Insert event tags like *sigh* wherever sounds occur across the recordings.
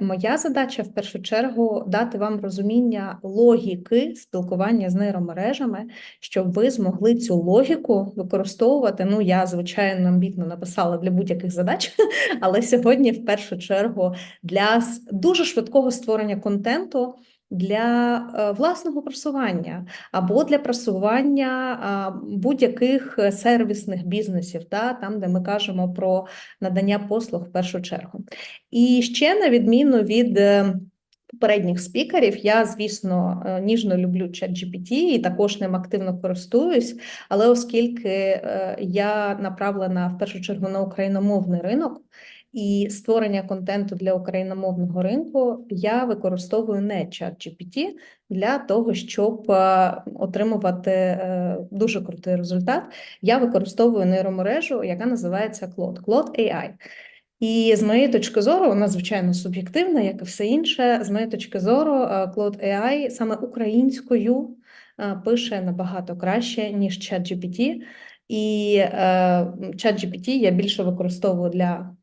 Моя задача в першу чергу дати вам розуміння логіки спілкування з нейромережами, щоб ви змогли цю логіку використовувати. Ну, я звичайно амбітно написала для будь-яких задач, *laughs* але сьогодні в першу чергу для дуже швидкого створення контенту. Для е, власного просування або для просування будь-яких е, сервісних бізнесів, та, там, де ми кажемо про надання послуг в першу чергу. І ще на відміну від е, попередніх спікерів, я, звісно, ніжно люблю ChatGPT і також ним активно користуюсь. Але оскільки я направлена в першу чергу на україномовний ринок і створення контенту для україномовного ринку, я використовую не ChatGPT для того, щоб е, отримувати е, дуже крутий результат. Я використовую нейромережу, яка називається Claude, Claude AI. І з моєї точки зору, вона звичайно суб'єктивна, як і все інше. З моєї точки зору, е, Claude AI саме українською е, пише набагато краще, ніж ChatGPT. І е, ChatGPT я більше використовую для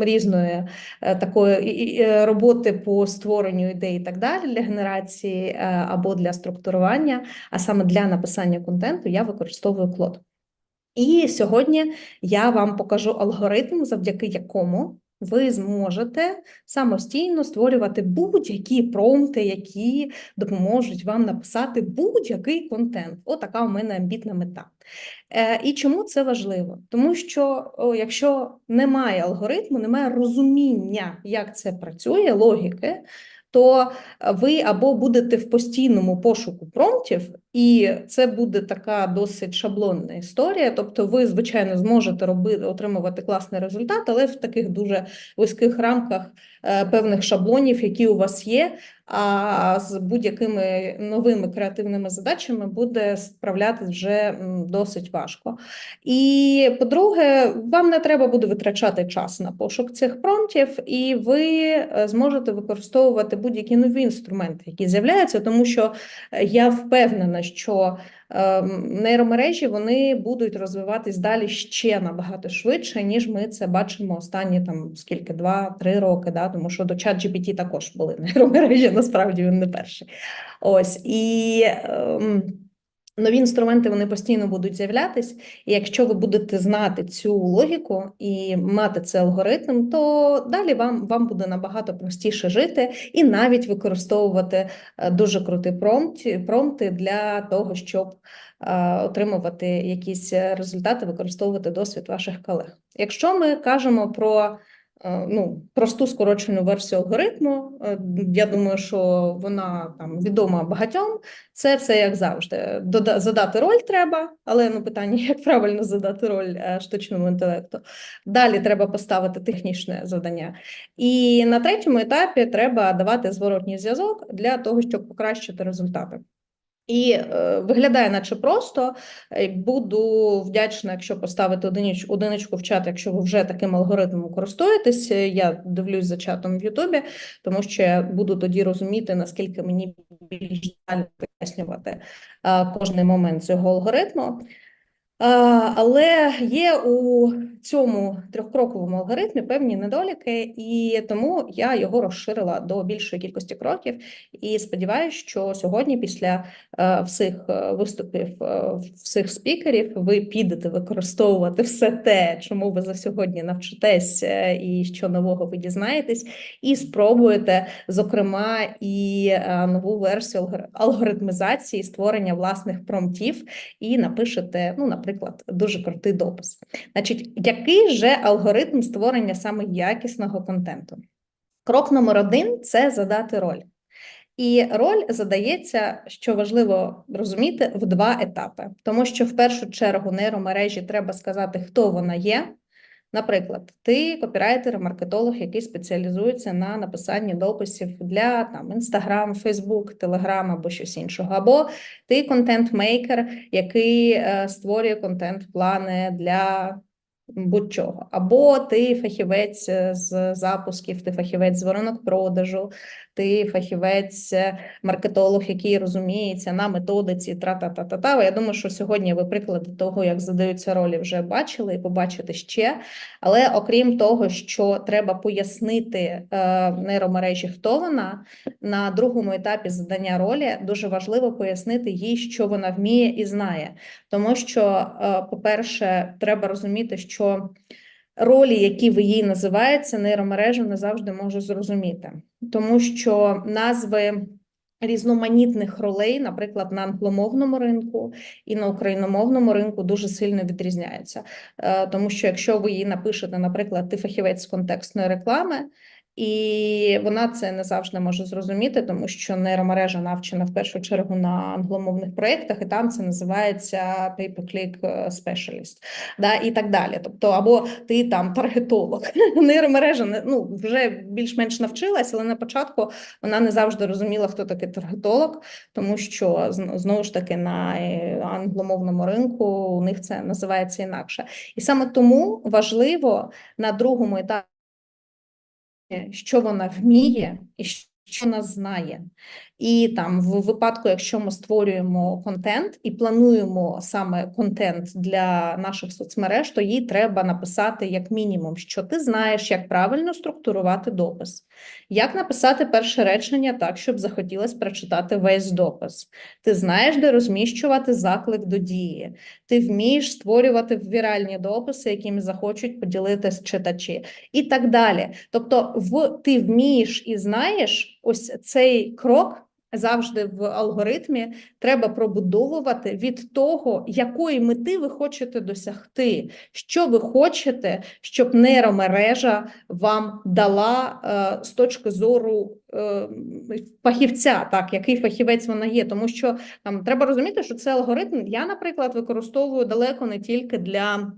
різної е, такої е, роботи по створенню ідей і так далі, для генерації е, або для структурування, а саме для написання контенту я використовую Клод. І сьогодні я вам покажу алгоритм, завдяки якому ви зможете самостійно створювати будь-які промпти, які допоможуть вам написати будь-який контент. Отака у мене амбітна мета. Е, І чому це важливо? Тому що якщо немає алгоритму, немає розуміння, як це працює, логіки, то ви або будете в постійному пошуку промптів, і це буде така досить шаблонна історія. Тобто, ви, звичайно, зможете робити отримувати класний результат, але в таких дуже вузьких рамках е, певних шаблонів, які у вас є. А з будь-якими новими креативними задачами буде справляти вже досить важко. І по-друге, вам не треба буде витрачати час на пошук цих промптів, і ви е, зможете використовувати будь-які нові інструменти, які з'являються, тому що е, я впевнена, що нейромережі вони будуть розвиватись далі ще набагато швидше, ніж ми це бачимо останні там скільки, два-три роки. Да? Тому що до чат GPT також були *laughs* нейромережі, насправді він не перший. Ось і. ем, Нові інструменти вони постійно будуть з'являтись, і якщо ви будете знати цю логіку і мати цей алгоритм, то далі вам, вам буде набагато простіше жити і навіть використовувати е, дуже круті промпти, промпти для того, щоб е, отримувати якісь е, результати, використовувати досвід ваших колег. Якщо ми кажемо про ну, просту скорочену версію алгоритму, е, я думаю, що вона там відома багатьом. Це все як завжди. Задати роль треба, але ну питання, *laughs* як правильно задати роль е, штучному інтелекту. Далі треба поставити технічне завдання. І на третьому етапі треба давати зворотній зв'язок для того, щоб покращити результати. І е, виглядає наче просто. Е, Буду вдячна, якщо поставити одиніч, одиничку в чат, якщо ви вже таким алгоритмом користуєтесь. Е, Я дивлюсь за чатом в Ютубі, тому що я буду тоді розуміти, наскільки мені більш детально пояснювати е, кожний момент цього алгоритму. Але є у цьому трьохкроковому алгоритмі певні недоліки, і тому я його розширила до більшої кількості кроків. І сподіваюся, що сьогодні, після е, всіх е, виступів е, всіх спікерів, ви підете використовувати все те, чому ви за сьогодні навчитесь, і що нового ви дізнаєтесь, і спробуєте, зокрема, і нову версію алгоритмізації створення власних промптів і напишете, ну, наприклад, дуже крутий допис. Значить, який же алгоритм створення саме якісного контенту? Крок номер один це задати роль. І роль задається, що важливо розуміти, в два етапи, тому що в першу чергу нейромережі треба сказати, хто вона є. Наприклад, ти копірайтер, маркетолог, який спеціалізується на написанні дописів для там Instagram, Facebook, Telegram або щось іншого, або ти контент-мейкер, який е, створює контент-плани для будь-чого. Або ти фахівець е, з запусків, ти фахівець з воронок продажу, ти фахівець, е, маркетолог, який розуміється на методиці, тра-та-та-та-та. Я думаю, що сьогодні ви приклади того, як задаються ролі, вже бачили і побачите ще. Але окрім того, що треба пояснити е, нейромережі, хто вона, на другому етапі задання ролі дуже важливо пояснити їй, що вона вміє і знає. Тому що, е, по-перше, треба розуміти, що ролі, які ви їй називаєте, нейромережа не завжди може зрозуміти, тому що назви. Різноманітних ролей, наприклад, на англомовному ринку і на україномовному ринку дуже сильно відрізняються. Е, Тому що якщо ви її напишете, наприклад, ти фахівець з контекстної реклами, і вона це не завжди може зрозуміти, тому що нейромережа навчена в першу чергу на англомовних проєктах, і там це називається pay-per-click specialist, да, і так далі. Тобто, або ти там таргетолог. *laughs* Нейромережа ну, вже більш-менш навчилась, але на початку вона не завжди розуміла, хто такий таргетолог, тому що зн- знову ж таки на е, англомовному ринку у них це називається інакше. І саме тому важливо на другому етапі що вона вміє і що вона знає. І там, в випадку, якщо ми створюємо контент і плануємо саме контент для наших соцмереж, то їй треба написати як мінімум, що ти знаєш, як правильно структурувати допис, як написати перше речення так, щоб захотілося прочитати весь допис. Ти знаєш, де розміщувати заклик до дії. Ти вмієш створювати віральні дописи, якими захочуть поділитись читачі, і так далі. Тобто, в ти вмієш і знаєш ось цей крок. Завжди в алгоритмі треба пробудовувати від того, якої мети ви хочете досягти, що ви хочете, щоб нейромережа вам дала е, з точки зору е, фахівця, так, який фахівець вона є. Тому що там треба розуміти, що це алгоритм. Я, наприклад, використовую далеко не тільки для.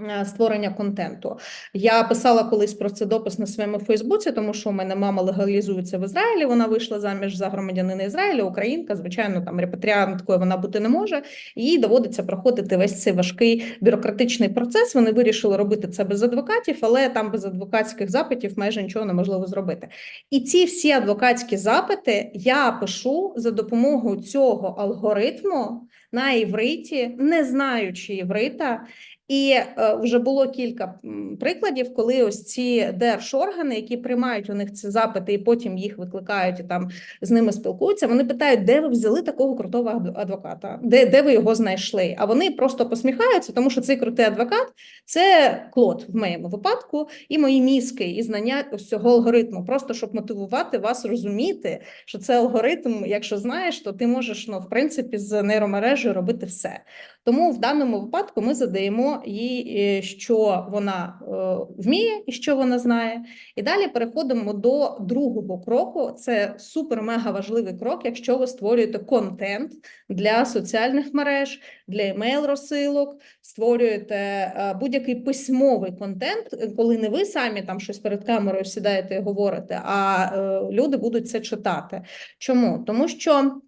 Е, Створення контенту. Я писала колись про це допис на своєму Фейсбуці, тому що у мене мама легалізується в Ізраїлі. Вона вийшла заміж за громадянина Ізраїля, українка. Звичайно, там репатріанткою вона бути не може. Їй доводиться проходити весь цей важкий бюрократичний процес. Вони вирішили робити це без адвокатів, але там без адвокатських запитів майже нічого неможливо зробити. І ці всі адвокатські запити я пишу за допомогою цього алгоритму на івриті, не знаючи іврита. І е, вже було кілька прикладів, коли ось ці держоргани, які приймають у них ці запити, і потім їх викликають і там з ними спілкуються. Вони питають, де ви взяли такого крутого адвоката, де, де ви його знайшли? А вони просто посміхаються, тому що цей крутий адвокат це клод в моєму випадку, і мої мізки, і знання ось цього алгоритму, просто щоб мотивувати вас розуміти, що це алгоритм. Якщо знаєш, то ти можеш ну, в принципі з нейромережею робити все. Тому в даному випадку ми задаємо їй, е, що вона е, вміє і що вона знає. І далі переходимо до другого кроку. Це супер-мега важливий крок, якщо ви створюєте контент для соціальних мереж, для емейл розсилок, створюєте е, будь-який письмовий контент, коли не ви самі там щось перед камерою сідаєте і говорите, а люди будуть це читати. Чому? Тому що.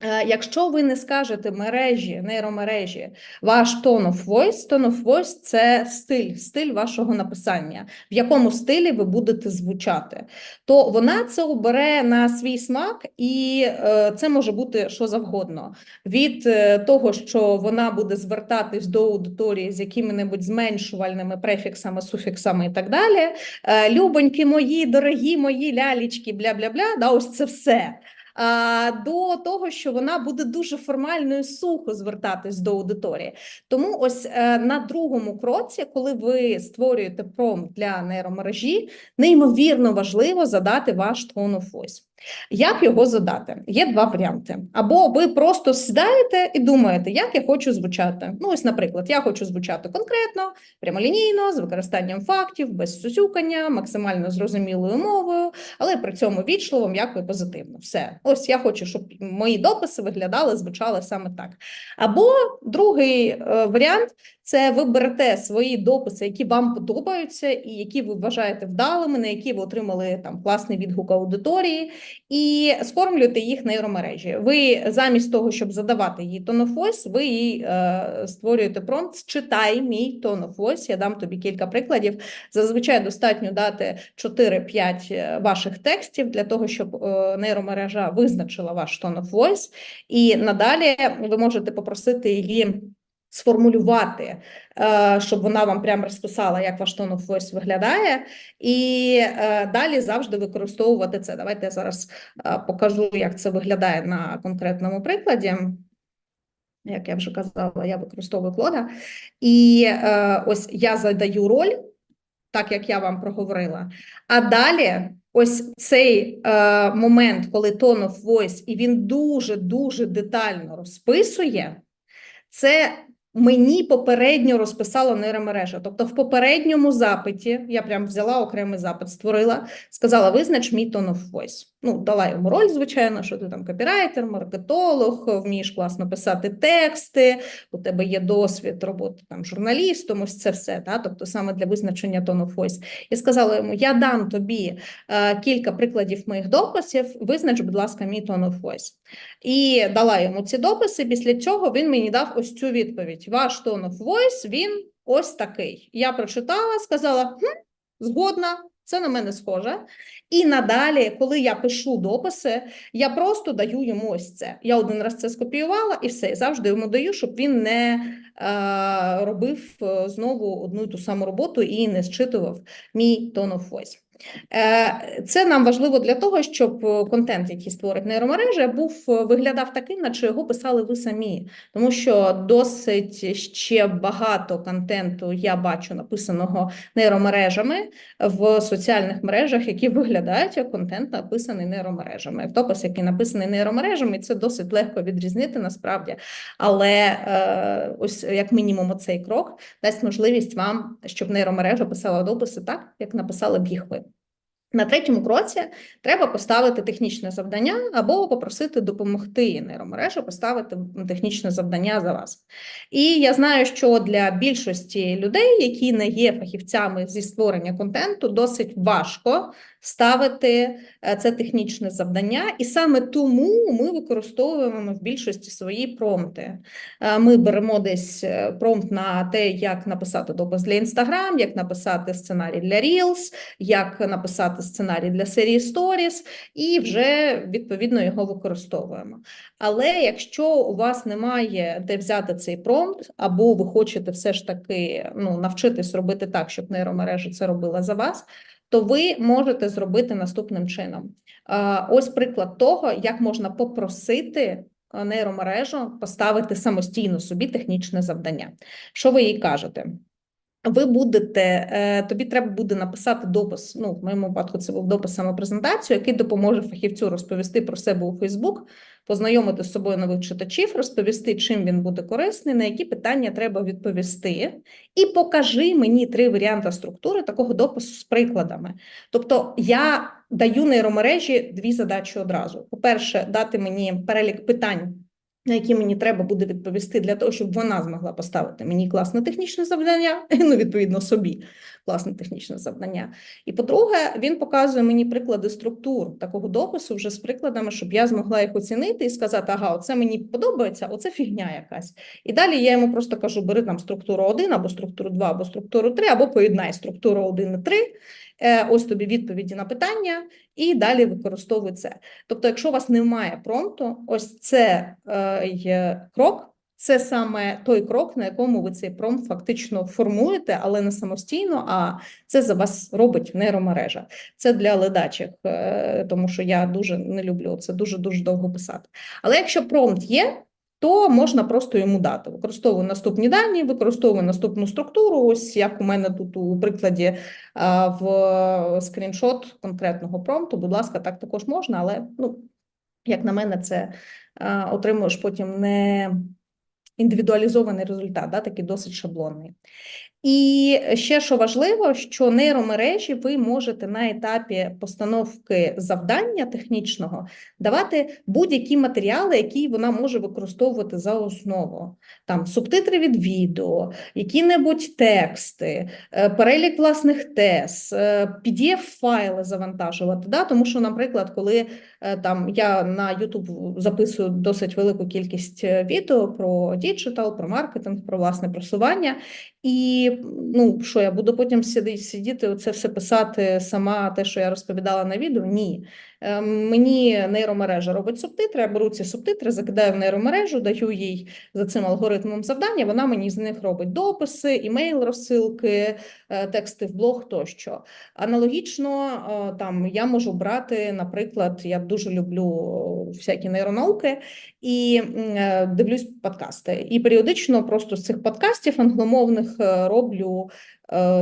Е, Якщо ви не скажете мережі, нейромережі, ваш tone of voice, tone of voice – це стиль, стиль вашого написання, в якому стилі ви будете звучати, то вона це обере на свій смак, і е, це може бути що завгодно. Від е, того, що вона буде звертатись до аудиторії з якими-небудь зменшувальними префіксами, суфіксами і так далі. Любоньки мої, дорогі мої лялічки, бля-бля-бля, да, ось це все до того, що вона буде дуже формально і сухо звертатись до аудиторії. Тому ось е, на другому кроці, коли ви створюєте промпт для нейромережі, неймовірно важливо задати ваш tone of voice. Як його задати? Є два варіанти. Або ви просто сідаєте і думаєте, як я хочу звучати. Ну, ось, наприклад, я хочу звучати конкретно, прямолінійно, з використанням фактів, без сюсюкання, максимально зрозумілою мовою, але при цьому вічливо, м'яко і позитивно. Все. Ось я хочу, щоб мої дописи виглядали, звучали саме так. Або другий е, варіант Це ви берете свої дописи, які вам подобаються, і які ви вважаєте вдалими, на які ви отримали там класний відгук аудиторії, і сформлюєте їх нейромережі. Ви замість того, щоб задавати їй voice, ви їй е, створюєте промпт «Читай мій voice». Я дам тобі кілька прикладів. Зазвичай достатньо дати 4-5 ваших текстів для того, щоб е, нейромережа визначила ваш tone of voice, і надалі ви можете попросити її сформулювати, е, щоб вона вам прямо розписала, як ваш tone of voice виглядає, і е, далі завжди використовувати це. Давайте я зараз е, покажу, як це виглядає на конкретному прикладі. Як я вже казала, я використовую клода. І ось я задаю роль, так як я вам проговорила. А далі, ось цей е, момент, коли tone of voice, і він дуже-дуже детально розписує, це мені попередньо розписала нейромережа. Тобто, в попередньому запиті я прям взяла окремий запит, створила, сказала: визнач мій tone of voice. Ну, дала йому роль, звичайно, що ти там копірайтер, маркетолог, вмієш класно писати тексти, у тебе є досвід роботи там журналістом, ось це все. Та? Тобто саме для визначення tone of voice. І сказала йому: я дам тобі е, кілька прикладів моїх дописів, визнач, будь ласка, мій tone of voice. І дала йому ці дописи. Після цього він мені дав ось цю відповідь: Ваш tone of voice, він ось такий. Я прочитала, сказала: хм, згодна. Це на мене схоже. І надалі, коли я пишу дописи, я просто даю йому ось це. Я один раз це скопіювала і все. Завжди йому даю, щоб він не е, робив е, знову одну і ту саму роботу і не зчитував мій tone of voice. Е, Це нам важливо для того, щоб е, контент, який створить нейромережа, був е, виглядав таким, наче його писали ви самі, тому що досить ще багато контенту я бачу написаного нейромережами в соціальних мережах, які виглядають як контент, написаний нейромережами. Допис, який написаний нейромережами, це досить легко відрізнити насправді. Але ось як мінімум, оцей крок дасть можливість вам, щоб нейромережа писала дописи так, як написали б їх ви. На третьому кроці треба поставити технічне завдання або попросити допомогти нейромережу поставити технічне завдання за вас. І я знаю, що для більшості людей, які не є фахівцями зі створення контенту, досить важко ставити е, це технічне завдання, і саме тому ми використовуємо в більшості свої промпти. Е, ми беремо десь е, промпт на те, як написати допис для Instagram, як написати сценарій для Reels, як написати сценарій для серії Stories, і вже відповідно його використовуємо. Але якщо у вас немає де взяти цей промпт, або ви хочете все ж таки ну, навчитись робити так, щоб нейромережа це робила за вас то ви можете зробити наступним чином. Ось приклад того, як можна попросити нейромережу поставити самостійно собі технічне завдання. Що ви їй кажете? Ви будете, е, тобі треба буде написати допис. Ну, в моєму випадку це був допис самопрезентацію, який допоможе фахівцю розповісти про себе у Фейсбук, познайомити з собою нових читачів, розповісти, чим він буде корисний, на які питання треба відповісти, і покажи мені три варіанти структури такого допису з прикладами. Тобто я даю нейромережі дві задачі одразу: по-перше, дати мені перелік питань на які мені треба буде відповісти для того, щоб вона змогла поставити мені класне технічне завдання, *laughs* ну, відповідно, собі класне технічне завдання. І по-друге, він показує мені приклади структур такого допису вже з прикладами, щоб я змогла їх оцінити і сказати, ага, оце мені подобається, оце фігня якась. І далі я йому просто кажу: бери там структуру 1, або структуру 2, або структуру 3, або поєднай структуру 1 і 3. Е, ось тобі відповіді на питання, і далі використовуй це. Тобто, якщо у вас немає промпту, ось це е, крок. Це саме той крок, на якому ви цей промпт фактично формуєте, але не самостійно, а це за вас робить нейромережа. Це для ледачих, е, тому що я дуже не люблю це дуже дуже довго писати. Але якщо промпт є, то можна просто йому дати. Використовую наступні дані, використовую наступну структуру. Ось як у мене тут у прикладі в скріншот конкретного промпту. Будь ласка, так також можна, але ну, як на мене, це отримуєш потім не індивідуалізований результат, да, такий досить шаблонний. І ще що важливо, що нейромережі ви можете на етапі постановки завдання технічного давати будь-які матеріали, які вона може використовувати за основу. Там субтитри від відео, які-небудь тексти, е, перелік власних тез, PDF-файли завантажувати. Да? Тому що, наприклад, коли е, там я на YouTube записую досить велику кількість е, відео про діджитал, про маркетинг, про власне просування. І ну, що я буду потім сидіти, сидіти оце все писати сама, те, що я розповідала на відео? Ні. Е, мені нейромережа робить субтитри, я беру ці субтитри, закидаю в нейромережу, даю їй за цим алгоритмом завдання. Вона мені з них робить дописи, імейл розсилки, е, тексти в блог тощо. Аналогічно е, там я можу брати, наприклад, я дуже люблю всякі нейронауки і дивлюсь подкасти. І періодично просто з цих подкастів англомовних роблю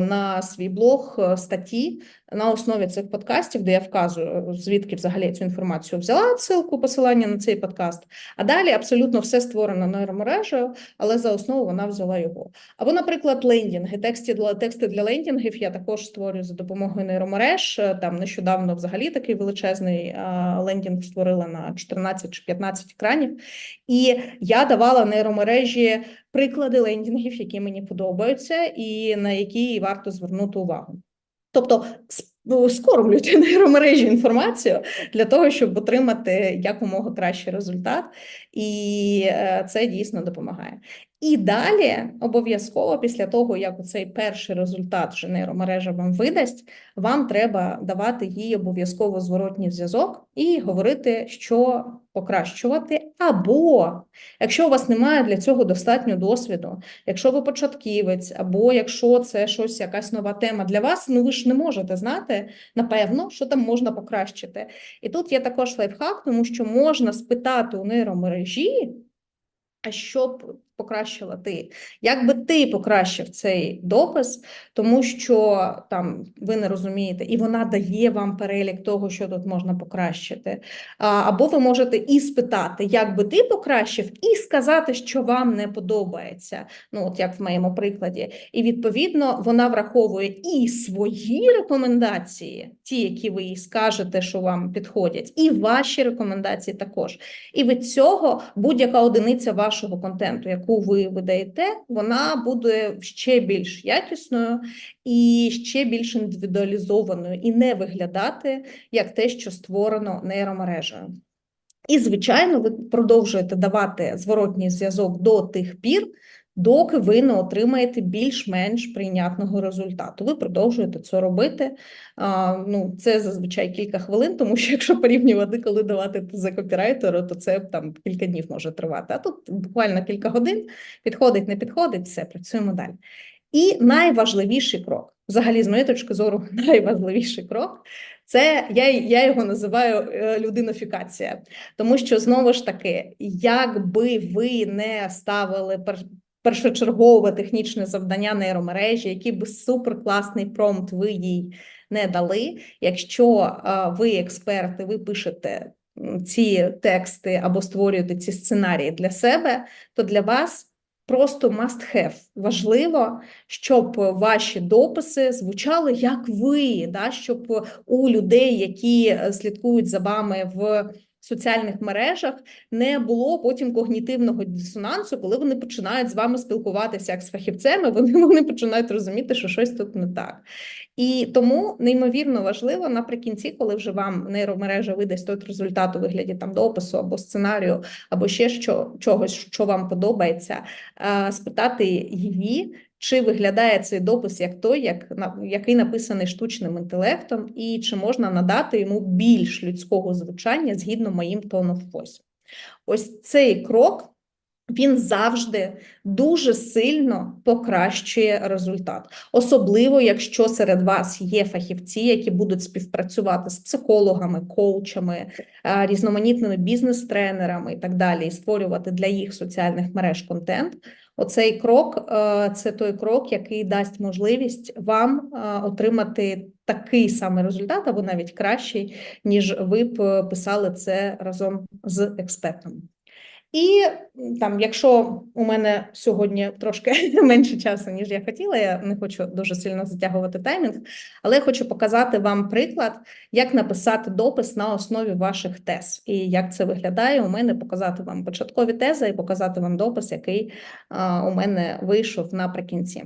на свій блог статті на основі цих подкастів, де я вказую, звідки взагалі цю інформацію взяла ссылку, посилання на цей подкаст. А далі абсолютно все створено нейромережею, але за основу вона взяла його. Або, наприклад, лендінги, тексти для тексти для лендінгів я також створюю за допомогою нейромереж. Там нещодавно взагалі такий величезний лендінг створила на 14 чи 15 екранів. І я давала нейромережі приклади лендінгів, які мені подобаються, і на які варто звернути увагу. Тобто ну, скормлюйте *laughs* нейромережі інформацію для того, щоб отримати якомога кращий результат, і е, це дійсно допомагає. І далі обов'язково, після того, як цей перший результат вже нейромережа вам видасть, вам треба давати їй обов'язково зворотній зв'язок і говорити, що покращувати. Або якщо у вас немає для цього достатньо досвіду, якщо ви початківець, або якщо це щось, якась нова тема для вас, ну ви ж не можете знати, напевно, що там можна покращити. І тут є також лайфхак, тому що можна спитати у нейромережі, а щоб покращила ти. Як би ти покращив цей допис, тому що там ви не розумієте, і вона дає вам перелік того, що тут можна покращити. Або ви можете і спитати, як би ти покращив, і сказати, що вам не подобається. Ну, от як в моєму прикладі. І відповідно вона враховує і свої рекомендації, ті, які ви їй скажете, що вам підходять, і ваші рекомендації також. І від цього будь-яка одиниця вашого контенту, яку ви видаєте, вона буде ще більш якісною і ще більш індивідуалізованою, і не виглядати як те, що створено нейромережею. І, звичайно, ви продовжуєте давати зворотній зв'язок до тих пір, доки ви не отримаєте більш-менш прийнятного результату. Ви продовжуєте це робити. А, ну, Це зазвичай кілька хвилин, тому що якщо порівнювати, коли давати за копірайтеру, то це там кілька днів може тривати. А тут буквально кілька годин підходить, не підходить, все, працюємо далі. І найважливіший крок, взагалі, з моєї точки зору, *laughs* найважливіший крок. Це я я його називаю е, людинофікація, тому що знову ж таки, якби ви не ставили першочергове технічне завдання нейромережі, який би суперкласний промпт ви їй не дали. Якщо ви експерти, ви пишете ці тексти або створюєте ці сценарії для себе, то для вас. Просто must have. важливо, щоб ваші дописи звучали як ви, да, щоб у людей, які е, слідкують за вами в соціальних мережах не було потім когнітивного дисонансу, коли вони починають з вами спілкуватися як з фахівцями, вони, *laughs* вони починають розуміти, що щось тут не так. І тому неймовірно важливо наприкінці, коли вже вам нейромережа видасть той результат у вигляді там допису або сценарію, або ще що чогось, що вам подобається, спитати її, чи виглядає цей допис як той, як який написаний штучним інтелектом, і чи можна надати йому більш людського звучання згідно моїм of voice. Ось цей крок. Він завжди дуже сильно покращує результат, особливо якщо серед вас є фахівці, які будуть співпрацювати з психологами, коучами, різноманітними бізнес-тренерами і так далі, і створювати для їх соціальних мереж контент. Оцей крок е, це той крок, який дасть можливість вам е, отримати такий самий результат, або навіть кращий, ніж ви б писали це разом з експертом. І там, якщо у мене сьогодні трошки *laughs* менше часу, ніж я хотіла, я не хочу дуже сильно затягувати таймінг, але я хочу показати вам приклад, як написати допис на основі ваших тез, і як це виглядає у мене, показати вам початкові тези і показати вам допис, який у мене вийшов наприкінці.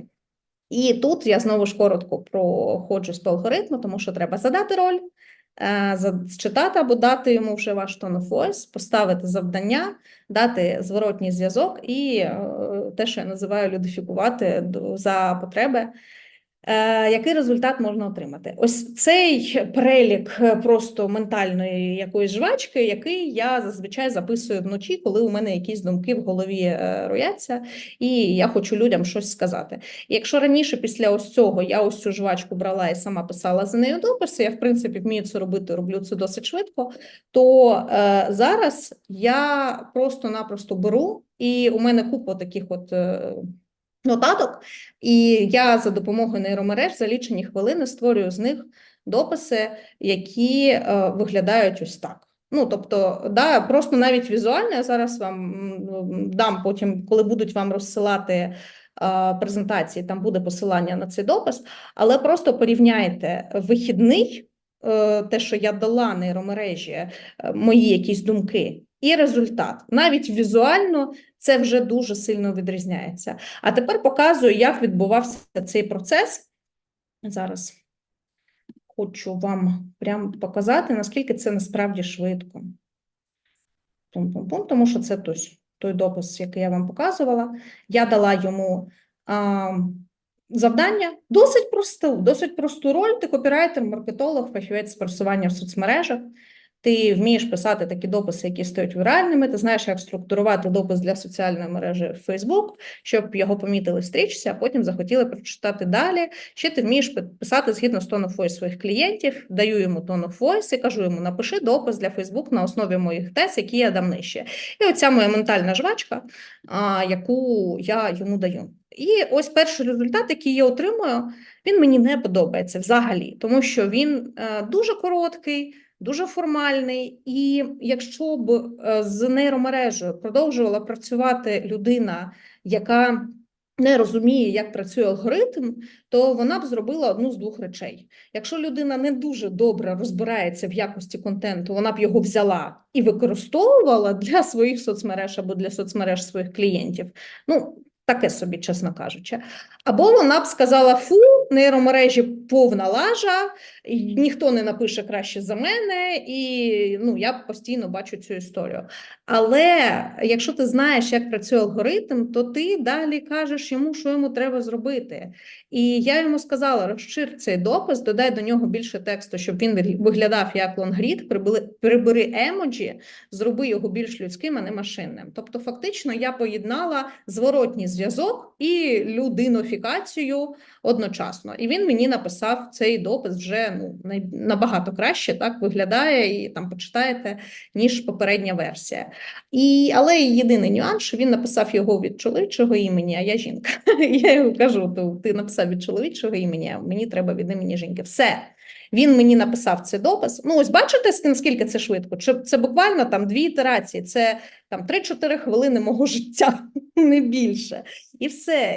І тут я знову ж коротко проходжу по алгоритму, тому що треба задати роль, е, зачитати або дати йому вже ваш tone of voice, поставити завдання, дати зворотній зв'язок і е, те, що я називаю людифікувати за потреби. Е, Який результат можна отримати? Ось цей перелік е, просто ментальної якоїсь жвачки, який я зазвичай записую вночі, коли у мене якісь думки в голові е, рояться, і я хочу людям щось сказати. Якщо раніше після ось цього я ось цю жвачку брала і сама писала за нею дописи, я в принципі вмію це робити, роблю це досить швидко, то е, зараз я просто-напросто беру, і у мене купа таких от. е, Нотаток, і я за допомогою нейромереж за лічені хвилини створюю з них дописи, які е, виглядають ось так. Ну, тобто, да, просто навіть візуально я зараз вам дам потім, коли будуть вам розсилати е, презентації, там буде посилання на цей допис, але просто порівняйте вихідний, е, те, що я дала нейромережі, е, мої якісь думки, і результат. Навіть візуально це вже дуже сильно відрізняється. А тепер показую, як відбувався цей процес. Зараз хочу вам прям показати, наскільки це насправді швидко. Пум-пум-пум, тому що це той, той допис, який я вам показувала. Я дала йому а, завдання досить просту, досить просту роль. Ти копірайтер, маркетолог, фахівець з просування в соцмережах. Ти вмієш писати такі дописи, які стають віральними. Ти знаєш, як структурувати допис для соціальної мережі Facebook, щоб його помітили в стрічці, а потім захотіли прочитати далі. Ще ти вмієш писати згідно з of voice своїх клієнтів. Даю йому of voice і кажу йому: напиши допис для Facebook на основі моїх тез, які я дам нижче. І оця моя ментальна жвачка, яку я йому даю. І ось перший результат, який я отримую, він мені не подобається взагалі, тому що він е, дуже короткий. Дуже формальний, і якщо б е, з нейромережею продовжувала працювати людина, яка не розуміє, як працює алгоритм, то вона б зробила одну з двох речей. Якщо людина не дуже добре розбирається в якості контенту, вона б його взяла і використовувала для своїх соцмереж або для соцмереж своїх клієнтів. Ну, таке собі, чесно кажучи. Або вона б сказала: фу, нейромережі повна лажа, ніхто не напише краще за мене, і ну, я постійно бачу цю історію. Але якщо ти знаєш, як працює алгоритм, то ти далі кажеш йому, що йому треба зробити. І я йому сказала: розшир цей допис, додай до нього більше тексту, щоб він виглядав як лонгрід, прибери, емоджі, зроби його більш людським, а не машинним. Тобто, фактично, я поєднала зворотній зв'язок і людинофікацію одночасно. І він мені написав цей допис вже ну, набагато краще так виглядає, і там почитаєте, ніж попередня версія. І, але єдиний нюанс, що він написав його від чоловічого імені, а я жінка. *laughs* Я йому кажу: «То ти написав від чоловічого імені, мені треба від імені жінки. Все. Він мені написав цей допис. Ну, ось бачите, наскільки це швидко? Це буквально там дві ітерації, це там 3-4 хвилини мого *laughs* життя, не більше. І все.